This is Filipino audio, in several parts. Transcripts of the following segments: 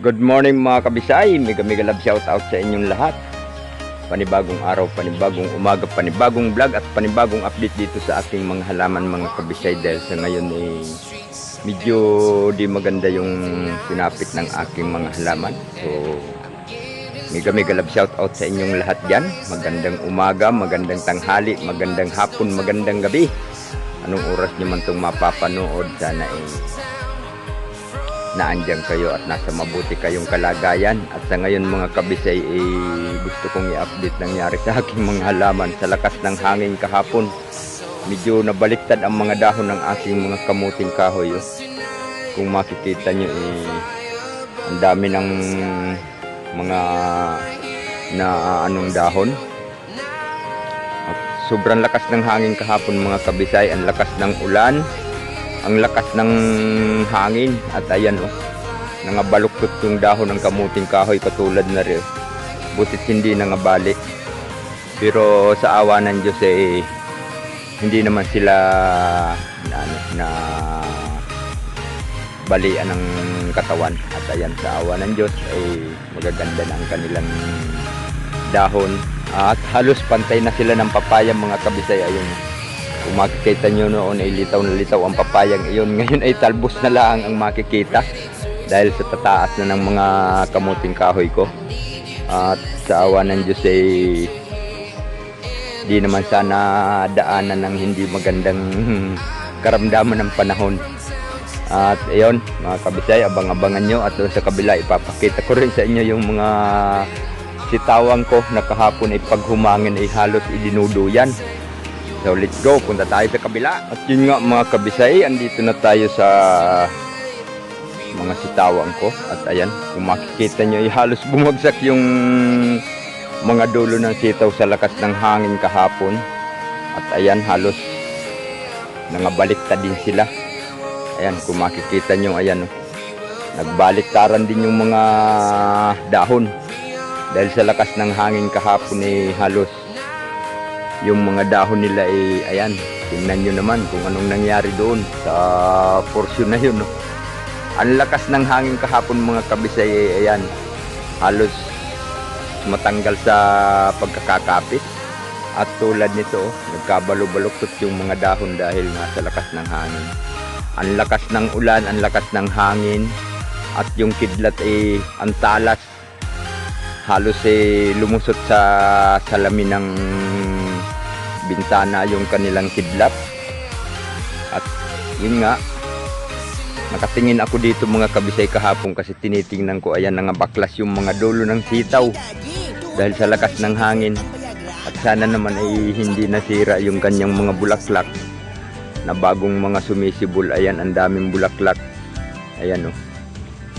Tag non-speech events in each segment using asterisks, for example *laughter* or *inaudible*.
Good morning mga kabisay, mega mega love shout out sa inyong lahat. Panibagong araw, panibagong umaga, panibagong vlog at panibagong update dito sa aking mga halaman mga kabisay dahil sa ngayon eh medyo di maganda yung sinapit ng aking mga halaman. So mega mega love shout out sa inyong lahat dyan. Magandang umaga, magandang tanghali, magandang hapon, magandang gabi. Anong oras niyo man itong mapapanood, sana eh naandyan kayo at nasa mabuti kayong kalagayan. At sa ngayon mga kabisay eh, gusto kong i-update nangyari sa aking mga halaman sa lakas ng hangin kahapon. Medyo nabaliktad ang mga dahon ng aking mga kamuting kahoy. Oh. kung makikita nyo eh, ang dami ng mga na anong dahon. At sobrang lakas ng hangin kahapon mga kabisay. Ang lakas ng ulan ang lakas ng hangin. At ayan oh. Nangabaluktot yung dahon ng kamuting kahoy katulad na rin. Butit hindi nangabali. Pero sa awa ng Diyos eh hindi naman sila na, ano, na balian ng katawan. At ayan sa awa ng Diyos ay magaganda na ang kanilang dahon. At halos pantay na sila ng papaya mga kabisay. Ayun kung makikita nyo noon ay litaw na litaw ang papayang iyon. *laughs* Ngayon ay talbos na lang ang makikita dahil sa tataas na ng mga kamuting kahoy ko. At sa awa ng Diyos ay di naman sana daanan ng hindi magandang *laughs* karamdaman ng panahon. At ayun, mga kabisay, abang-abangan nyo at sa kabila ipapakita ko rin sa inyo yung mga sitawang ko na kahapon ay paghumangin ay halos idinuduyan. So let's go, punta tayo sa kabila. At yun nga mga kabisay, andito na tayo sa mga sitawan ko. At ayan, kung makikita nyo, ay halos bumagsak yung mga dulo ng sitaw sa lakas ng hangin kahapon. At ayan, halos nangabalikta din sila. Ayan, kung makikita nyo, ayan, oh. nagbaliktaran din yung mga dahon. Dahil sa lakas ng hangin kahapon ay halos yung mga dahon nila ay ayan tingnan nyo naman kung anong nangyari doon sa portion na yun no? ang lakas ng hangin kahapon mga kabisay ay ayan halos matanggal sa pagkakakapit at tulad nito oh, nagkabalo-baluktot yung mga dahon dahil nga sa lakas ng hangin ang lakas ng ulan ang lakas ng hangin at yung kidlat ay ang talas halos eh lumusot sa salamin ng bintana yung kanilang kidlat at yun nga nakatingin ako dito mga kabisay kahapon kasi tinitingnan ko ayan nga baklas yung mga dulo ng sitaw dahil sa lakas ng hangin. At sana naman ay hindi nasira yung kanyang mga bulaklak na bagong mga sumisibol. Ayan ang daming bulaklak. Ayan oh.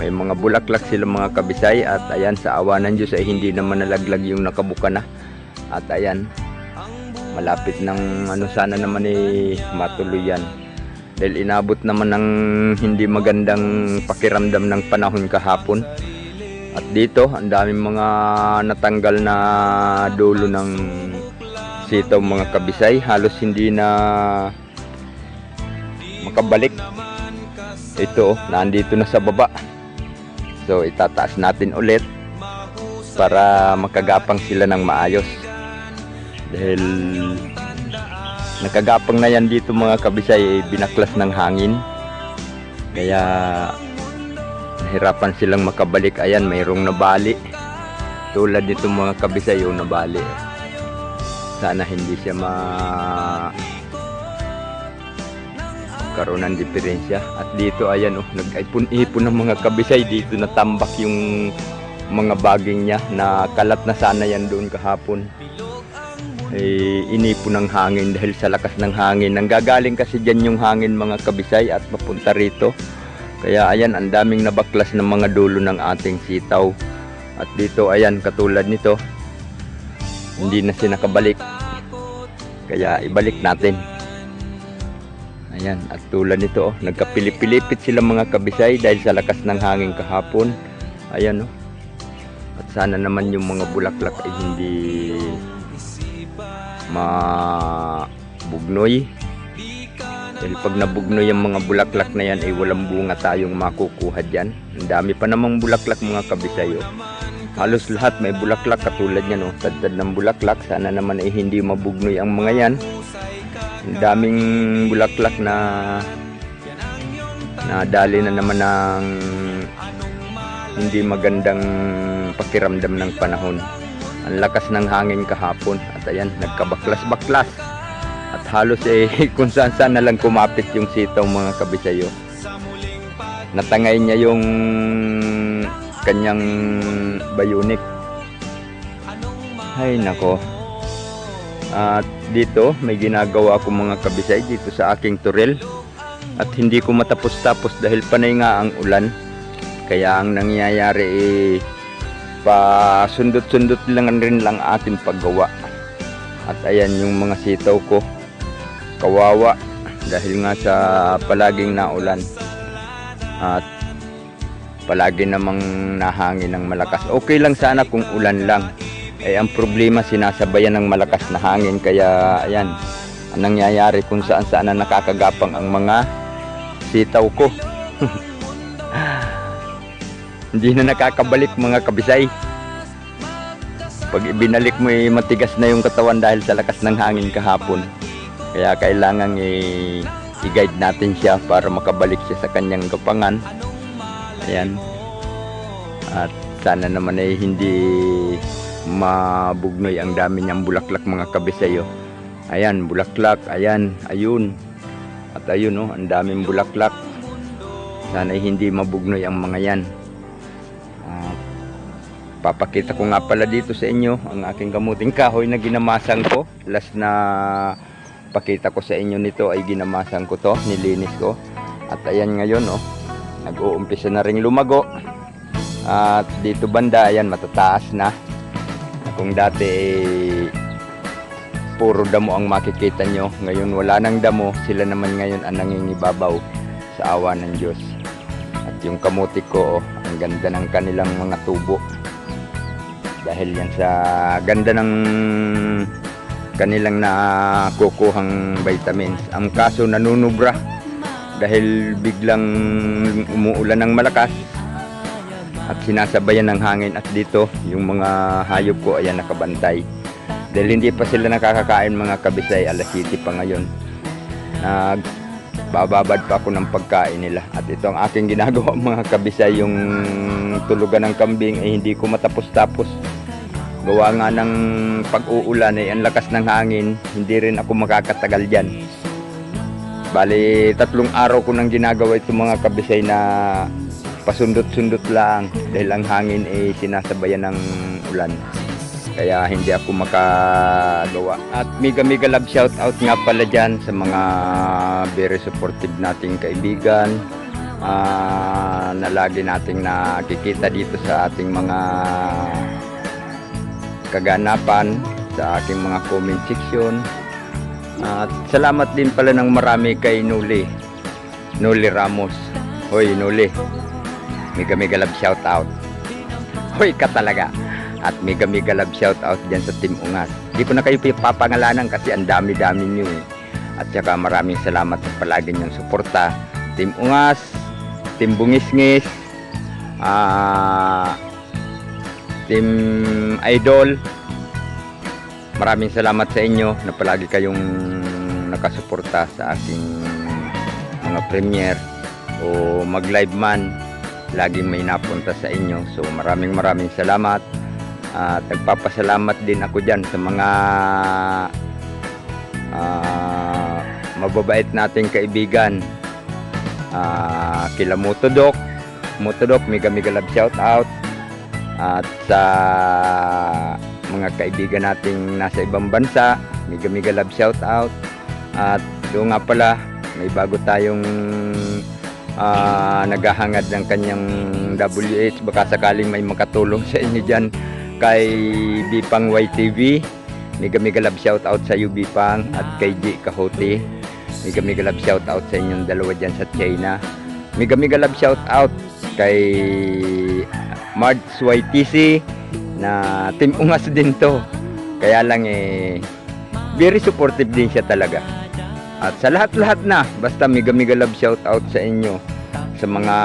May mga bulaklak sila mga kabisay at ayan sa awa ng Diyos ay hindi naman nalaglag yung nakabuka na. At ayan malapit ng ano sana naman eh matuloy yan. Dahil inabot naman ng hindi magandang pakiramdam ng panahon kahapon. At dito ang daming mga natanggal na dulo ng sitaw mga kabisay. Halos hindi na makabalik. Ito oh, nandito na sa baba. So itataas natin ulit para makagapang sila ng maayos dahil nakagapang na yan dito mga kabisay eh, binaklas ng hangin. Kaya nahirapan silang makabalik. Ayan mayroong nabali. Tulad nito mga kabisay yung nabali. Sana hindi siya ma karoon ng diferensya. At dito ayan oh nag-ipon-ipon ng mga kabisay. Dito natambak yung mga baging niya. Na kalat na sana yan doon kahapon eh, inipon ng hangin dahil sa lakas ng hangin. Nanggagaling kasi dyan yung hangin mga kabisay at papunta rito. Kaya ayan, ang daming nabaklas ng mga dulo ng ating sitaw. At dito, ayan, katulad nito, hindi na siya nakabalik. Kaya ibalik natin. Ayan, at tulad nito, oh, nagkapilipilipit sila mga kabisay dahil sa lakas ng hangin kahapon. Ayan, oh. At sana naman yung mga bulaklak ay hindi mabugnoy Dahil pag nabugno yung mga bulaklak na yan, ay walang bunga tayong makukuha dyan. Ang dami pa namang bulaklak mga kabisayo. Halos lahat may bulaklak katulad yan, oh. Tadtad ng bulaklak. Sana naman ay hindi mabugnoy ang mga yan. Ang daming bulaklak na na dali na naman ng hindi magandang pakiramdam ng panahon. Ang lakas ng hangin kahapon at ayan, nagkabaklas-baklas. At halos eh *laughs* kung saan saan na lang kumapit yung sitaw mga kabisayo. Natangay niya yung kanyang bayunik. Ay nako. At dito may ginagawa ko mga kabisay dito sa aking turel. At hindi ko matapos-tapos dahil panay nga ang ulan. Kaya ang nangyayari eh pa sundot-sundot lang rin lang ating paggawa. At ayan yung mga sitaw ko. Kawawa dahil nga sa palaging naulan. At palagi namang nahangin ng malakas. Okay lang sana kung ulan lang. Eh ang problema sinasabayan ng malakas na hangin kaya ayan ang nangyayari kung saan saan na nakakagapang ang mga sitaw ko. *laughs* Hindi na nakakabalik mga kabisay. Pag ibinalik mo eh, matigas na yung katawan dahil sa lakas ng hangin kahapon. Kaya kailangan eh, i-guide natin siya para makabalik siya sa kanyang gapangan. Ayan. At sana naman ay hindi mabugnoy ang dami niyang bulaklak mga kabisayo. Ayan, bulaklak. Ayan, ayun. At ayun, oh, ang daming bulaklak. Sana ay hindi mabugnoy ang mga yan. Papakita ko nga pala dito sa inyo ang aking kamuting kahoy na ginamasan ko. Last na pakita ko sa inyo nito ay ginamasan ko to, nilinis ko. At ayan ngayon, oh, nag-uumpisa na ring lumago. At dito banda, ayan, matataas na. Kung dati eh, puro damo ang makikita nyo, ngayon wala nang damo, sila naman ngayon ang nangingibabaw sa awa ng Diyos. At yung kamuti ko, oh, ang ganda ng kanilang mga tubo. Dahil yan sa ganda ng kanilang nakukuhang vitamins. Ang kaso nanunubra. Dahil biglang umuulan ng malakas. At sinasabayan ng hangin. At dito yung mga hayop ko ayan nakabantay. Dahil hindi pa sila nakakakain mga kabisay. Alas 7 pa ngayon. Nag bababad pa ako ng pagkain nila. At ito ang aking ginagawa *laughs* mga kabisay. Yung tulugan ng kambing ay hindi ko matapos-tapos gawa nga ng pag-uulan ay ang lakas ng hangin hindi rin ako makakatagal dyan. Bali tatlong araw ko nang ginagawa ito mga kabisay na pasundot-sundot lang dahil ang hangin ay sinasabayan ng ulan. Kaya hindi ako makagawa. At mega mega love shout out nga pala dyan sa mga very supportive nating kaibigan ah, na lagi nating nakikita dito sa ating mga kaganapan sa aking mga comment section at salamat din pala ng marami kay Nuli Nuli Ramos Hoy Nuli Mega mega love shout out. Hoy ka talaga. At mega mega love shout out diyan sa Team Ungas. Di ko na kayo papangalanan kasi ang dami-dami niyo eh. At saka maraming salamat sa palagi niyong suporta. Team Ungas, Team Bungisngis, ah Team Idol. Maraming salamat sa inyo na palagi kayong nakasuporta sa aking mga premiere o mag-live man laging may napunta sa inyo. So maraming maraming salamat. At nagpapasalamat din ako dyan sa mga ah, mababait nating kaibigan. Uh, kila Motodok, Motodok, mega mega love shout out. At sa mga kaibigan nating nasa ibang bansa, mega mega love shout out. At doon nga pala, may bago tayong ah, naghahangad ng kanyang WH baka sakaling may makatulong sa inyo dyan kay Bipang YTV mega mega love shout out sa iyo Bipang at kay G Kahote. Mega mega love shout out sa inyong dalawa dyan sa China. Mega mega love shout out kay Marge YTC na team ungas *laughs* din to kaya lang eh very supportive din siya talaga At sa lahat-lahat na, basta mega mega love shout out sa inyo sa mga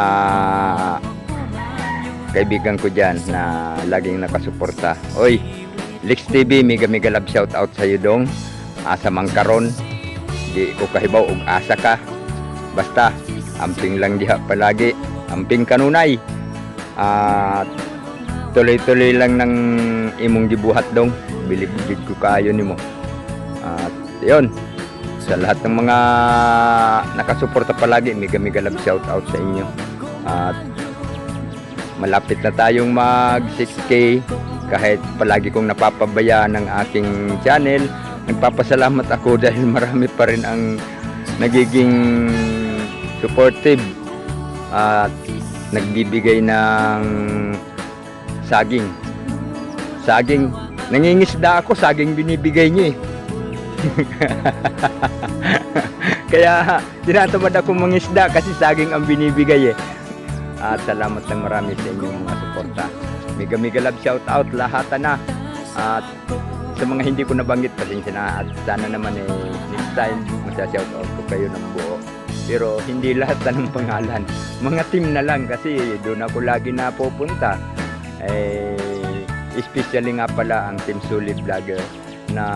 kaibigan ko dyan na laging nakasuporta. Oy, Lex TV, mega mega love shout out sa iyo dong. Asa man karon, di ko kahibaw og asa ka. Basta amping lang diha palagi, amping kanunay. At tuloy-tuloy lang ng imong gibuhat dong. Bilib-bilib ko kayo nimo. At yun, sa lahat ng mga nakasuporta palagi, mega mega love shout out sa inyo. At malapit na tayong mag 6K kahit palagi kong napapabayaan ng aking channel. Nagpapasalamat ako *laughs* dahil marami pa rin ang nagiging supportive at nagbibigay ng saging. Saging. Nangingisda ako, saging binibigay niyo eh. *laughs* Kaya tinatamad ako mangisda kasi saging ang binibigay eh. At salamat ng marami sa inyong mga suporta. Mega mega love shout out lahat na. At sa mga hindi ko nabanggit pasensya na at sana naman eh next time masya-shout out ko kayo ng buo. Pero hindi lahat ng pangalan. Mga team na lang kasi doon ako lagi napupunta. Eh, especially nga pala ang Team Solid Vlogger na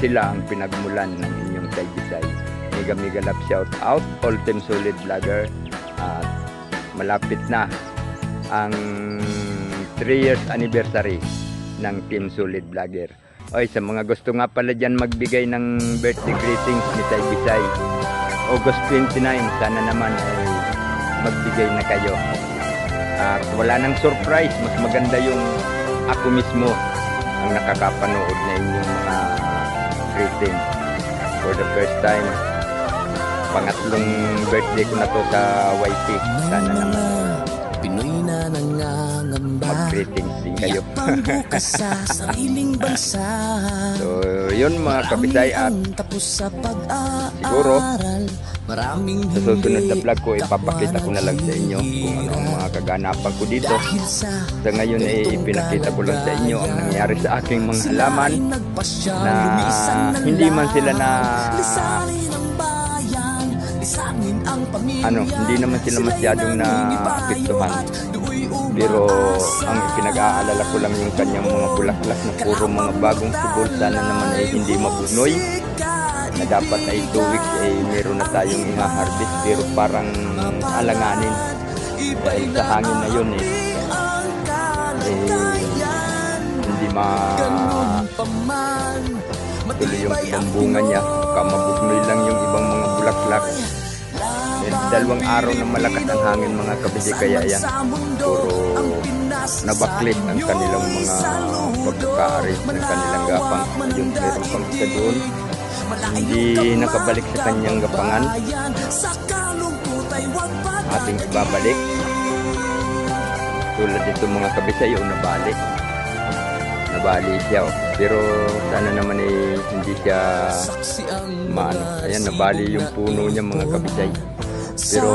sila ang pinagmulan ng inyong Taybisay. Mega mega love shout out all Team Solid Vlogger. At malapit na ang 3 years anniversary ng Team Solid Vlogger. Oy, sa mga gusto nga pala dyan magbigay ng birthday greetings ni Tay Bisay. August 29, sana naman ay magbigay na kayo. At wala nang surprise, mas maganda yung ako mismo ang nakakapanood na inyong mga greetings. For the first time, pangatlong birthday ko na to sa YT. Sana naman Pinoy na nangangamba. Mag-greetings din kayo. Bukas sa sariling bansa. So, yun mga kabisay at tapos sa Siguro, Maraming sa susunod na vlog ko, ipapakita ko na lang sa inyo kung ano ang mga kaganapan ko dito. Sa ngayon ay ipinakita ko lang sa inyo ang nangyayari sa aking mga halaman na hindi man sila na ano, hindi naman sila masyadong na apektuhan. Pero ang pinag-aalala ko lang yung kanyang mga bulaklak na puro mga bagong tubol sana naman ay hindi mabunoy na dapat ay 2 weeks ay meron na tayong i-harvest pero parang alanganin. Dahil sa hangin na yun eh, eh hindi ma tuloy yung ibang bunga niya. Baka mabugnoy lang yung ibang mga bulaklak. eh, dalawang araw na malakas ang hangin mga kabisay kaya yan puro nabaklit ang kanilang mga pagkaka-arrange ng kanilang gapang. Yun meron pang isa doon. Hindi nakabalik sa kanyang gapangan. Ating ibabalik tulad dito mga kabisay o nabalik. Nabali siya oh. pero sana naman eh hindi siya maano. Ayan nabali yung puno niya mga kabisay pero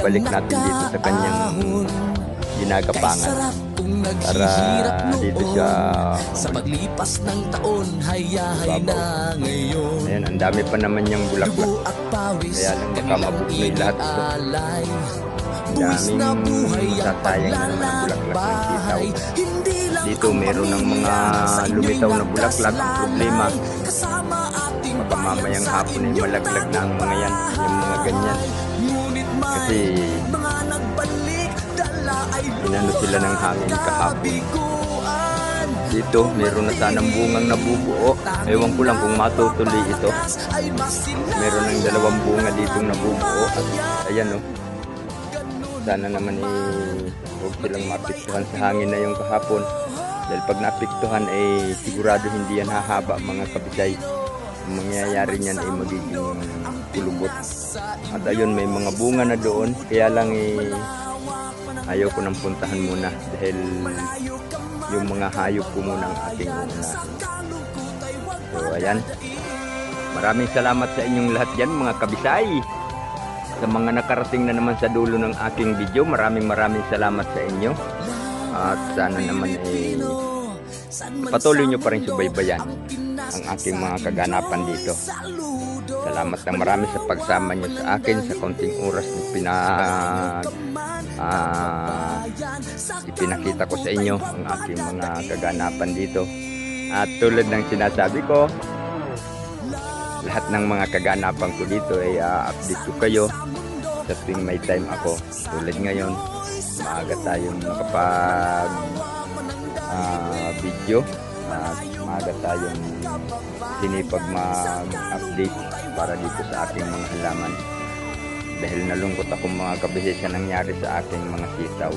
balik natin dito sa kanyang ginagapangan para dito siya Sa paglipas ng taon Hayahay na ngayon. Ayan ang dami pa naman niyang bulaklak. At Kaya lang baka mabuknoy lahat ito. matatayang na naman ang bulaklak ng sitaw. Dito meron ng mga lumitaw na bulaklak. Ang problema, baka mamayang hapon ay malaglag na ang mga yan. Yung mga ganyan. Kasi inano sila ng hangin kahapon. Dito, meron na sanang bungang nabubuo. Ewan ko lang kung matutuloy ito. Meron ng dalawang bunga ditong nabubuo. At ayan oh. Sana naman eh, huwag silang mapiktuhan sa hangin na yung kahapon. Dahil pag napiktuhan eh, sigurado hindi yan hahaba mga kabisay. Ang mangyayari niyan ay magiging kulubot. At ayun, may mga bunga na doon. Kaya lang eh, ayaw ko nang puntahan muna dahil yung mga hayop ko muna ang ating unahin. So ayan, maraming salamat sa inyong lahat dyan mga kabisay. Sa mga nakarating na naman sa dulo ng aking video, maraming maraming salamat sa inyo. At sana naman eh, patuloy nyo pa rin subaybayan ang aking mga kaganapan dito. Salamat ng marami sa pagsama nyo sa akin sa konting oras na pinag ah, ipinakita ko sa inyo ang aking mga kaganapan dito. At tulad ng sinasabi ko, lahat ng mga kaganapan ko dito ay ah, update ko kayo sa tuwing may time ako. Tulad ngayon, maaga tayong makapag ah, video at maaga tayong sinipag mag-update para dito sa aking mga halaman. Dahil nalungkot ako mga kabisi sa nangyari sa aking mga sitaw.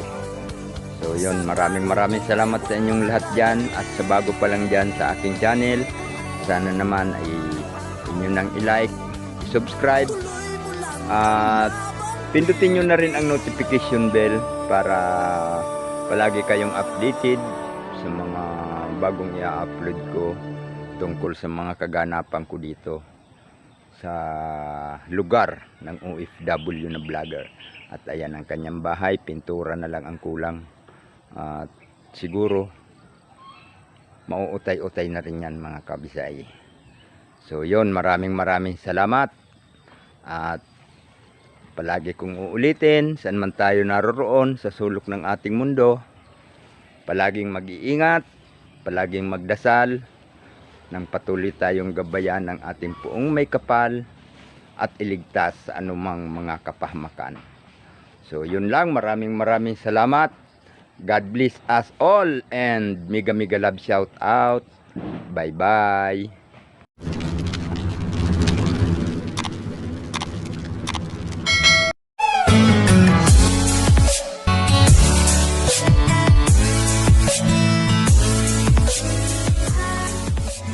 So yun maraming maraming salamat sa inyong lahat dyan. At sa bago pa lang dyan sa aking channel sana naman ay inyo nang i-like subscribe at pindutin nyo na rin ang notification bell para palagi kayong updated sa mga bagong i-upload ko tungkol sa mga kaganapan ko dito sa lugar ng OFW na vlogger. At ayan ang kanyang bahay, pintura na lang ang kulang. At siguro mauutay-utay na rin yan mga kabisay. So yon maraming maraming salamat. At palagi kong uulitin, saan man tayo naroroon sa sulok ng ating mundo, palaging mag-iingat, palaging magdasal, nang patuloy tayong gabayan ng ating puong may kapal at iligtas sa anumang mga kapahamakan. So yun lang, maraming maraming salamat. God bless us all and mega mega love shout out. Bye bye.